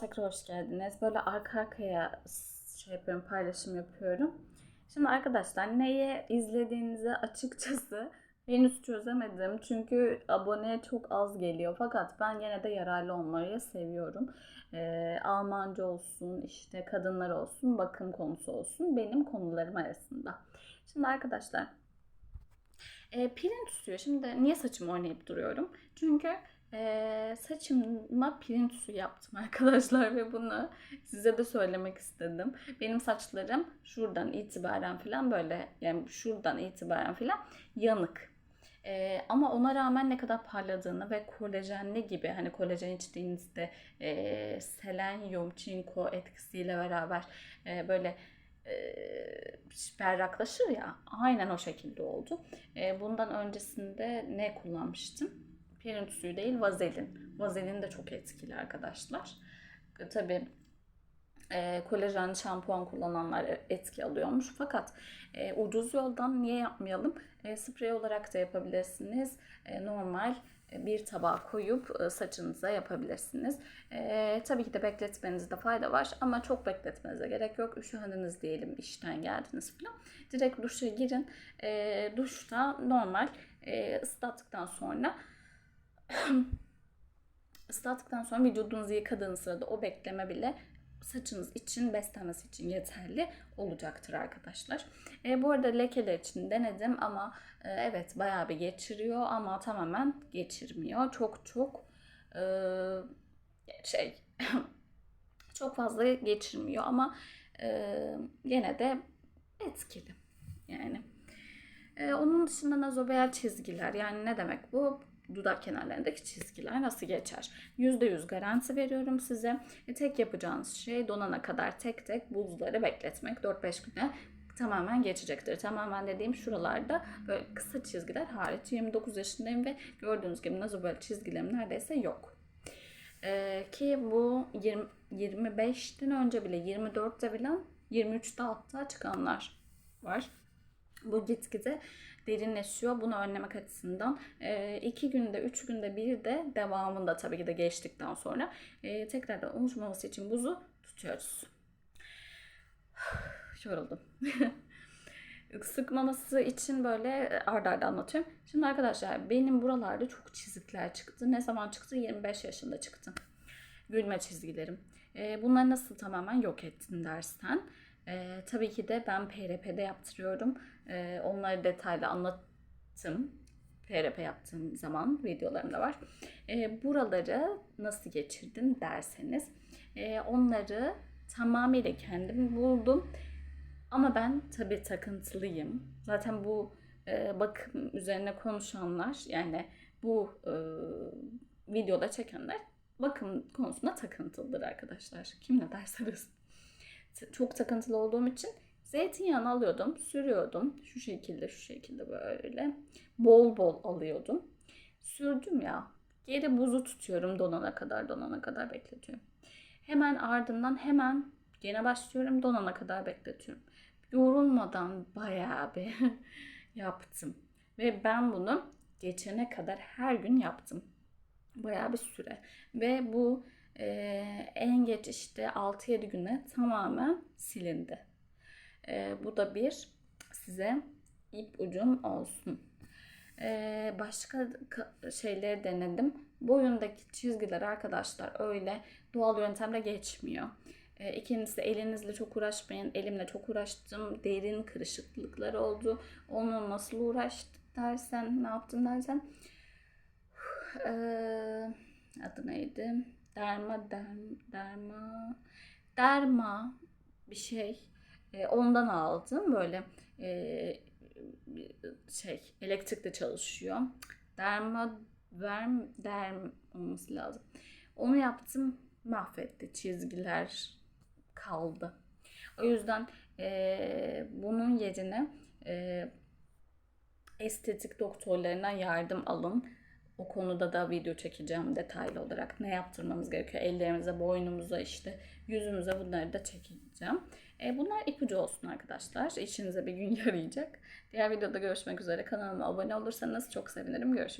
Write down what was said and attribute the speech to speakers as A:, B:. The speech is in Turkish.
A: tekrar hoş geldiniz. Böyle arka arkaya şey yapıyorum, paylaşım yapıyorum. Şimdi arkadaşlar neyi izlediğinizi açıkçası henüz çözemedim. Çünkü abone çok az geliyor. Fakat ben yine de yararlı olmayı seviyorum. Ee, Almanca olsun, işte kadınlar olsun, bakım konusu olsun benim konularım arasında. Şimdi arkadaşlar e, pirinç suyu. Şimdi niye saçımı oynayıp duruyorum? Çünkü e, saçıma pirinç suyu yaptım arkadaşlar ve bunu size de söylemek istedim. Benim saçlarım şuradan itibaren falan böyle yani şuradan itibaren falan yanık. E, ama ona rağmen ne kadar parladığını ve kolajenli gibi hani kolajen içtiğinizde e, selenyum, çinko etkisiyle beraber e, böyle e, berraklaşır ya aynen o şekilde oldu. E, bundan öncesinde ne kullanmıştım? Pirinç suyu değil vazelin. Vazelin de çok etkili arkadaşlar. E, tabii e, kolajen şampuan kullananlar etki alıyormuş. Fakat e, ucuz yoldan niye yapmayalım? E, sprey olarak da yapabilirsiniz. E, normal bir tabağa koyup e, saçınıza yapabilirsiniz. E, tabii ki de bekletmenizde fayda var ama çok bekletmenize gerek yok. Üşüdünüz diyelim işten geldiniz falan. Direkt duşa girin. E, duşta normal e, ıslattıktan sonra ıslattıktan sonra vücudunuzu yıkadığınız sırada o bekleme bile saçınız için beslenmesi için yeterli olacaktır arkadaşlar. E, bu arada lekeler için denedim ama e, evet bayağı bir geçiriyor ama tamamen geçirmiyor. Çok çok e, şey çok fazla geçirmiyor ama e, yine de etkili yani. E, onun dışında nazobeyal çizgiler yani ne demek bu? Dudak kenarlarındaki çizgiler nasıl geçer? %100 garanti veriyorum size. E, tek yapacağınız şey donana kadar tek tek buzları bekletmek. 4-5 güne tamamen geçecektir. Tamamen dediğim şuralarda böyle kısa çizgiler hariç 29 yaşındayım ve gördüğünüz gibi nasıl böyle çizgilerim neredeyse yok. Ee, ki bu 20, 25'ten önce bile 24'te bile 23'te hatta çıkanlar var. Bu gitgide derinleşiyor. Bunu önlemek açısından e, iki günde, üç günde bir de devamında tabii ki de geçtikten sonra e, tekrardan oluşmaması için buzu tutuyoruz. Yoruldum. Sıkmaması için böyle ardarda arda anlatıyorum. Şimdi arkadaşlar benim buralarda çok çizikler çıktı. Ne zaman çıktı? 25 yaşında çıktı. Gülme çizgilerim. E, bunları nasıl tamamen yok ettin dersen ee, tabii ki de ben PRP'de yaptırıyorum. Ee, onları detaylı anlattım. PRP yaptığım zaman videolarımda var. Ee, buraları nasıl geçirdin derseniz e, onları tamamıyla kendim buldum. Ama ben tabii takıntılıyım. Zaten bu e, bakım üzerine konuşanlar yani bu e, videoda çekenler bakım konusunda takıntılıdır arkadaşlar. Kim ne derse çok takıntılı olduğum için zeytinyağını alıyordum, sürüyordum. Şu şekilde, şu şekilde böyle. Bol bol alıyordum. Sürdüm ya. Geri buzu tutuyorum donana kadar, donana kadar bekletiyorum. Hemen ardından hemen gene başlıyorum, donana kadar bekletiyorum. Yorulmadan bayağı bir yaptım. Ve ben bunu geçene kadar her gün yaptım. Bayağı bir süre. Ve bu e, en geç işte 6-7 güne tamamen silindi. E, bu da bir size ip ucum olsun. E, başka şeyleri denedim. Boyundaki çizgiler arkadaşlar öyle doğal yöntemle geçmiyor. E, ikincisi elinizle çok uğraşmayın. Elimle çok uğraştım. Derin kırışıklıklar oldu. Onu nasıl uğraştı dersen, ne yaptın dersen. E, adı neydi? Derma derm, derma derma bir şey. E, ondan aldım böyle e, şey elektrikle çalışıyor. Derma verm derm olması lazım. Onu yaptım mahvetti çizgiler kaldı. O yüzden e, bunun yerine e, estetik doktorlarına yardım alın o konuda da video çekeceğim detaylı olarak. Ne yaptırmamız gerekiyor? Ellerimize, boynumuza, işte yüzümüze bunları da çekeceğim. E, bunlar ipucu olsun arkadaşlar. İşinize bir gün yarayacak. Diğer videoda görüşmek üzere. Kanalıma abone olursanız çok sevinirim. Görüşürüz.